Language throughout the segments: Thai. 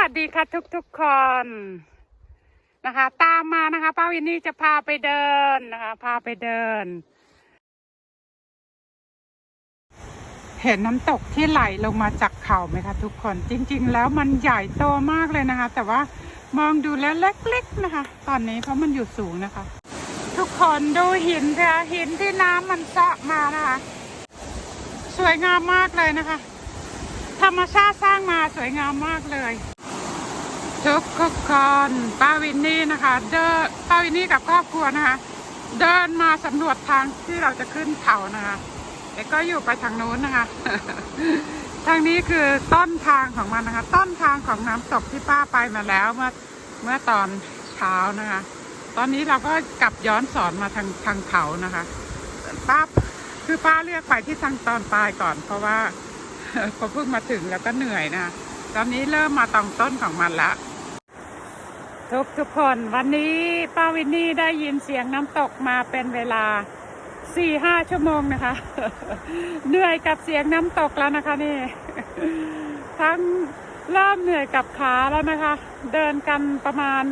วัสดีค่ะทุกทุกๆคนนะคะ ตามมานะคะป้าวินนี่จะพาไปเดินนะคะ พาไปเดิน เห็นน้ำตกที่ไหลลงมาจากเขาไหมคะทุกคน จริง ๆ แล้วมันใหญ่โตมากเลยนะคะ แต่ว่ามองดูแล้วเล็กๆนะคะ ตอนนี้เพราะมันอยู่สูงนะคะ ทุกคนดูหินค่ะหินที่น้ำมันเซาะมานะคะ สวยงามมากเลยนะคะ ธรรมชาติสร้างมาสวยงามมากเลย ทุกคนป้าวินนี่นะคะ เดินป้าวินนี่กับครอบครัวนะคะ เดินมาสำรวจทางที่เราจะขึ้นเขานะคะแล้วก็อยู่ไปทางโน้นนะคะ ทางนี้คือต้นทางของมันนะคะ ต้นทางของน้ำตกที่ป้าไปมาแล้วเมื่อเมื่อตอนเช้านะคะ ตอนนี้เราก็กลับย้อนสอนมาทางทางเขานะคะป้าคือป้าเลือกไปที่ทางตอนปลายก่อน เพราะว่าพอเพิ่งมาถึงแล้วก็เหนื่อยนะตอนนี้เริ่มมาตองต้นของมันละ ทุกทุกคนวันนี้ป้าวินนี่ได้ยินเสียงน้ำตกมาเป็นเวลาสี่ห้าชั่วโมงนะคะ เหนื่อยกับเสียงน้ำตกแล้วนะคะนี่ ทั้งเริ่มเหนื่อยกับขาแล้วนะคะ เดินกันประมาณ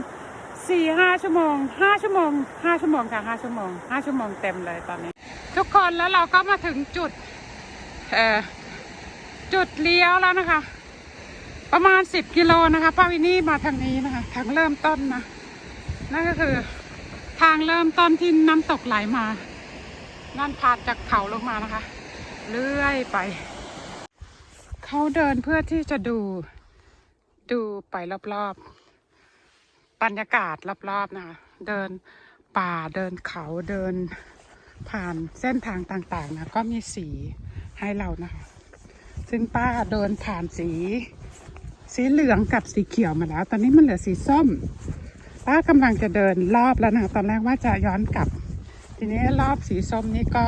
สี่ห้าชั่วโมงห้าชั่วโมงห้าชั่วโมงค่ะห้าชั่วโมงห้าชั่วโมงเต็มเลยตอนนี้ ทุกคนแล้วเราก็มาถึงจุด เอ่อจุดเลี้ยวแล้วนะคะ ประมาณสิบกิโลนะคะป้าวินนี่มาทางนี้นะคะทางเริ่มต้นนะนั่นก็คือ ทางเริ่มต้นที่น้ำตกไหลมา นั่นผ่านจากเขาลงมานะคะเลื่อยไป เขาเดินเพื่อที่จะดู ดูไปรอบๆบรรยากาศรอบๆนะคะเดินป่าเดินเขาเดินผ่านเส้นทางต่างๆนะก็มีสีให้เรานะคะ ซึ่งป้าเดินผ่านสี สีเหลืองกับสีเขียวมาแล้ว ตอนนี้มันเหลือสีส้มป้ากำลังจะเดินรอบแล้วนะตอนแรกว่าจะย้อนกลับ ทีนี้รอบสีส้มนี่ก็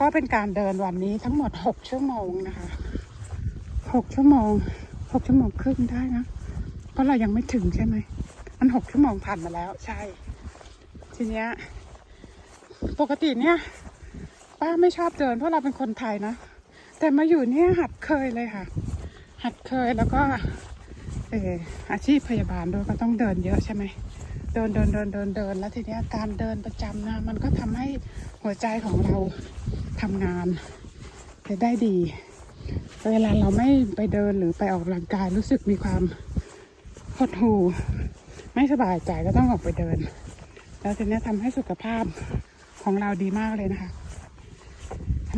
ก็เป็นการเดินวันนี้ทั้งหมดหกชั่วโมงนะคะหกชั่วโมงหกชั่วโมงครึ่งได้นะเพราะเรายังไม่ถึงใช่ไหมมันหกชั่วโมงผ่านมาแล้วใช่ ทีเนี้ยปกติเนี่ยป้าไม่ชอบเดินเพราะเราเป็นคนไทยนะ แต่มาอยู่เนี่ยหัดเคยเลยค่ะ หัดเคยแล้วก็เอออาชีพพยาบาลด้วยก็ต้องเดินเยอะใช่ไหมเดินเดินเดินเดินเดินแล้วทีเนี้ยการเดินประจำนะมันก็ทำให้หัวใจของเราทำงานไปได้ดี เวลาเราไม่ไปเดินหรือไปออกกำลังกายรู้สึกมีความหดหู่ไม่สบายใจก็ต้องออกไปเดิน แล้วทีเนี้ยทำให้สุขภาพของเราดีมากเลยนะคะ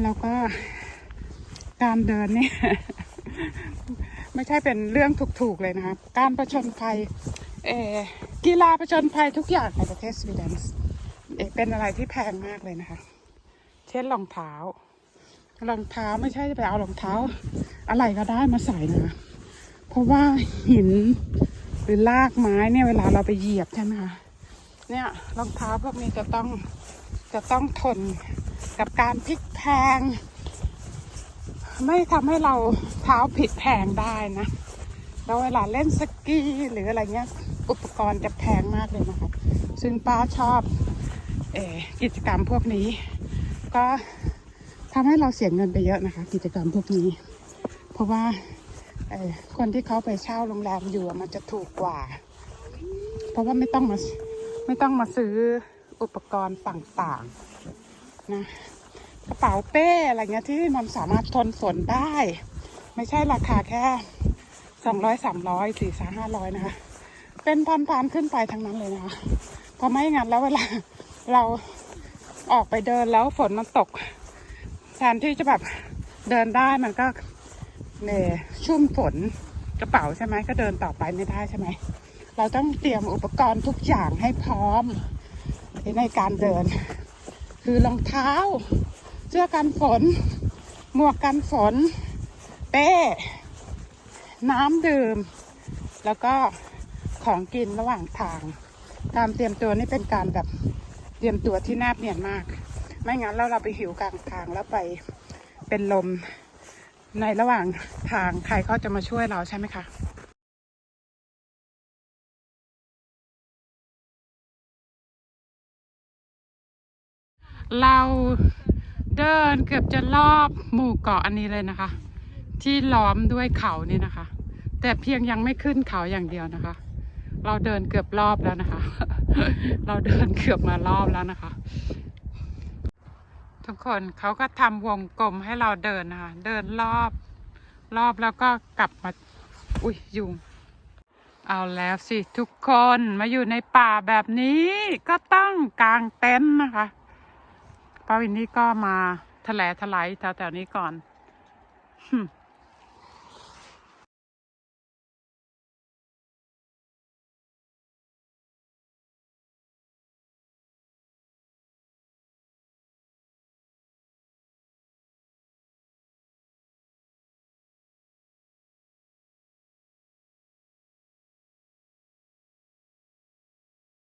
แล้วก็การเดินเนี่ย ไม่ใช่เป็นเรื่องถูกๆเลยนะคะ การประชนภัยเอกีฬาประชนภัยทุกอย่างในประเทศสวีเดนเป็นอะไรที่แพงมากเลยนะคะ เช่นรองเท้า รองเท้าไม่ใช่จะไปเอารองเท้า อะไรก็ได้มาใส่นะเพราะว่าหินหรือลากไม้เนี่ยเวลาเราไปเหยียบใช่ไหมคะเนี่ยรองเท้าพวกนี้จะต้องจะต้องทนกับการพลิกแพง ไม่ทำให้เราเท้าผิดแพงได้นะแล้วเวลาเล่นสกีหรืออะไรเงี้ย อุปกรณ์จะแพงมากเลยนะคะ ซึ่งป้าชอบเอกิจกรรมพวกนี้ ก็ทำให้เราเสียเงินไปเยอะนะคะ กิจกรรมพวกนี้ เพราะว่าคนที่เขาไปเช่าโรงแรมอยู่มันจะถูกกว่า เพราะว่าไม่ต้องมาไม่ต้องมาซื้ออุปกรณ์ต่างๆนะ กระเป๋าเป้อะไรเงี้ยที่มันสามารถทนฝนได้ ไม่ใช่ราคาแค่สองร้อยสามร้อยสี่สาห้าร้อยนะคะ เป็นพันๆขึ้นไปทั้งนั้นเลยนะคะเพราะไม่งั้นแล้วเวลาเราออกไปเดินแล้วฝนมันตกแทนที่จะแบบเดินได้มันก็เนี่ยชุ่มฝนกระเป๋าใช่ไหมก็เดินต่อไปไม่ได้ใช่ไหม เราต้องเตรียมอุปกรณ์ทุกอย่างให้พร้อมในการเดิน คือรองเท้า สื้อกันฝน หมวกกันฝน เป้ น้ำดื่ม แล้วก็ของกินระหว่างทาง การเตรียมตัวนี่เป็นการแบบเตรียมตัวที่แนบเนียนมาก ไม่งั้นแล้วเราไปหิวกลางทางแล้วไปเป็นลมในระหว่างทางใครเขาจะมาช่วยเราใช่ไหมคะเรา เดินเกือบจะรอบหมู่เกาะอันนี้เลยนะคะ ที่ล้อมด้วยเขานี่นะคะ แต่เพียงยังไม่ขึ้นเขาอย่างเดียวนะคะ เราเดินเกือบรอบแล้วนะคะ เราเดินเกือบมารอบแล้วนะคะ ทุกคนเขาก็ทำวงกลมให้เราเดินนะคะ เดินรอบรอบแล้วก็กลับมาอุ้ยยุงเอาแล้วสิทุกคนมาอยู่ในป่าแบบนี้ก็ต้องกางเต็นท์นะคะ ป้าวินนี่ก็มาแถลถลายแถวๆนี้ก่อน